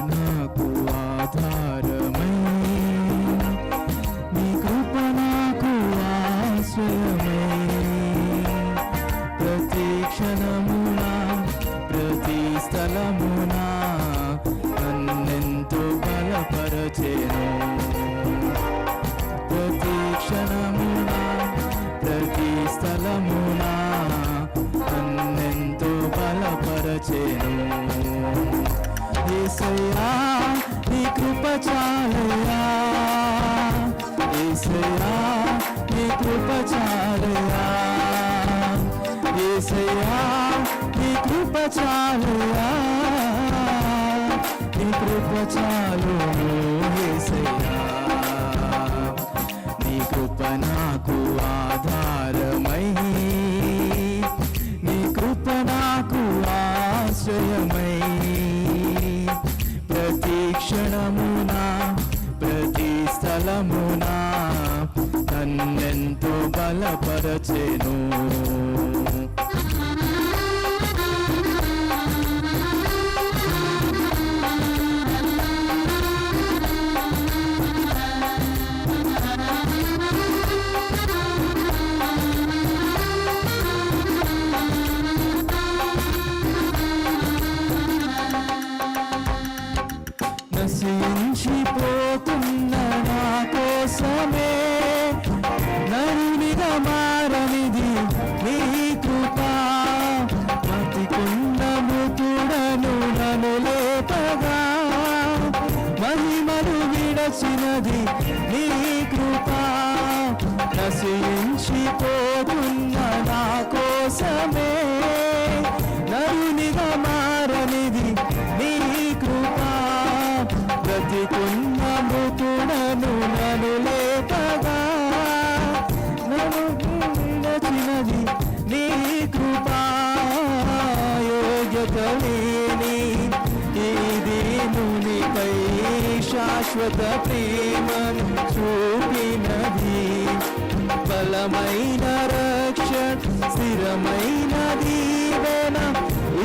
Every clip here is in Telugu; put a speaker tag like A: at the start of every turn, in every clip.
A: నాకు ఆధారమై నీ కృప నాకు ఆశ్రయమై. ప్రతి క్షణమున ప్రతి స్థలమున నన్నెంతో బలపరచేను. ప్రతి క్షణమున ప్రతి స్థలమున నన్నెంతో బలపరచేను. ఏసయ్యా నీ కృప చాలయా ఏసయ్యా నీ కృప చాలయా ఏసయ్యా నీ కృప చాలయా నీ కృప చాలు ఏసయ్యా నీ కృప నాకు ఆధారమై నీ కృప నాకు ఆశ్రయమై బలపరచెను నశించిపోతున్న కోసమే నరునిగా మారనిది నీ కృప. బ్రతికున్న మృతుడను నను లేపగా. నన్ను విడచినది నీ కృప. యోగ్యత లేని ఈ దీనునిపై శాశ్వత ప్రేమను చూపినది. బలమైన రక్షణ స్థిరమైన దీవెన.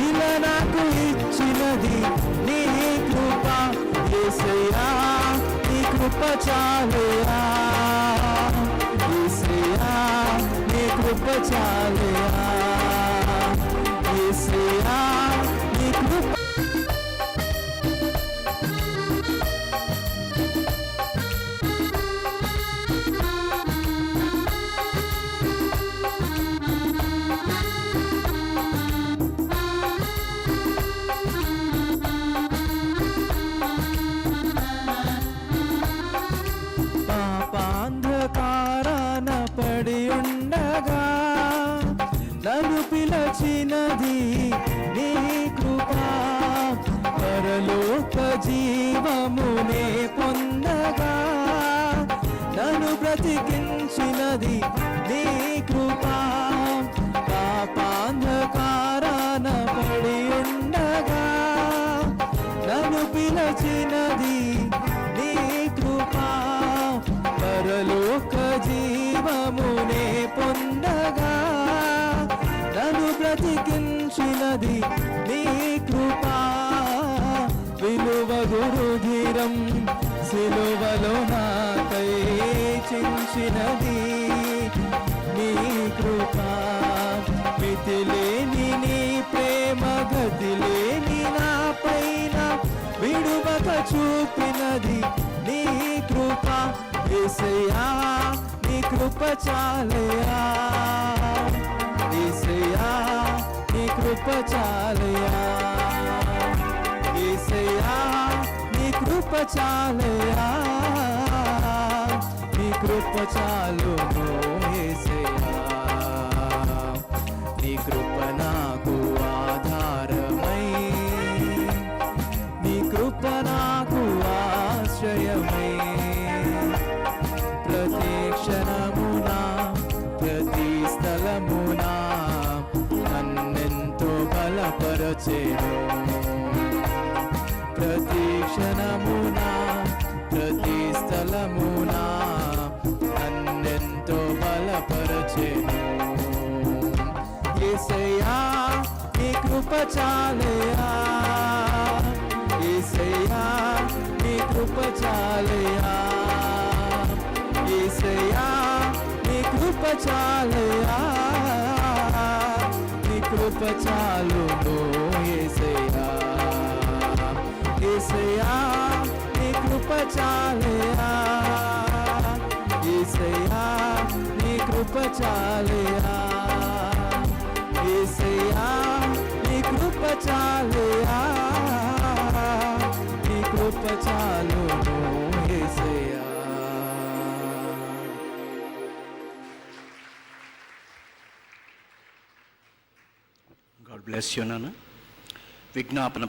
A: ఇలా నాకు ఇచ్చినది నీ కృప. ఏసయ్యా నీ కృప చాలయా ఏసయ్యా నీ కృప చాలయా నన్ను నీ కృప. పరలోక జీవమునే పొందగా. నన్ను బ్రతికించినది నీ కృప. పాపాంధకారాన పడి ఉండగా. నన్ను పిలచినది జీవం సిలువలో నాకై చించినది. నీ కృప మితిలేని నీ ప్రేమ గతిలేని నా పైన విడువక చూపినది. నీ కృప ఏసయ్యా నీ కృప చాలయా ఏసయ్యా నీ కృప చాలయా ఏసయ్యా కృప చాలయా నీ కృప చాలు ఏసయ్యా నీ కృప నాకు ఆధారమై నీ కృప నాకు ఆశ్రయమై. ప్రతి క్షణమున ప్రతి స్థలమునా నన్నెంతో బలపరచెను. స్థలమున నన్నెంతో బలపరచెను ఏసయ్యా నీ కృప చాలయా ఏసయ్యా నీ కృప చాలయా ఏసయ్యా నీ కృప చాలయా నీ కృప చాలును ఏసయ్యా ఏసయ్యా నీ కృప చాలయా ఏసయ్యా నీ కృప చాలయా ఏసయ్యా నీ కృప చాలయా నీ కృప చాలును ఏసయ్యా
B: గాడ్ బ్లెస్ యూ నాన్న విజ్ఞాపన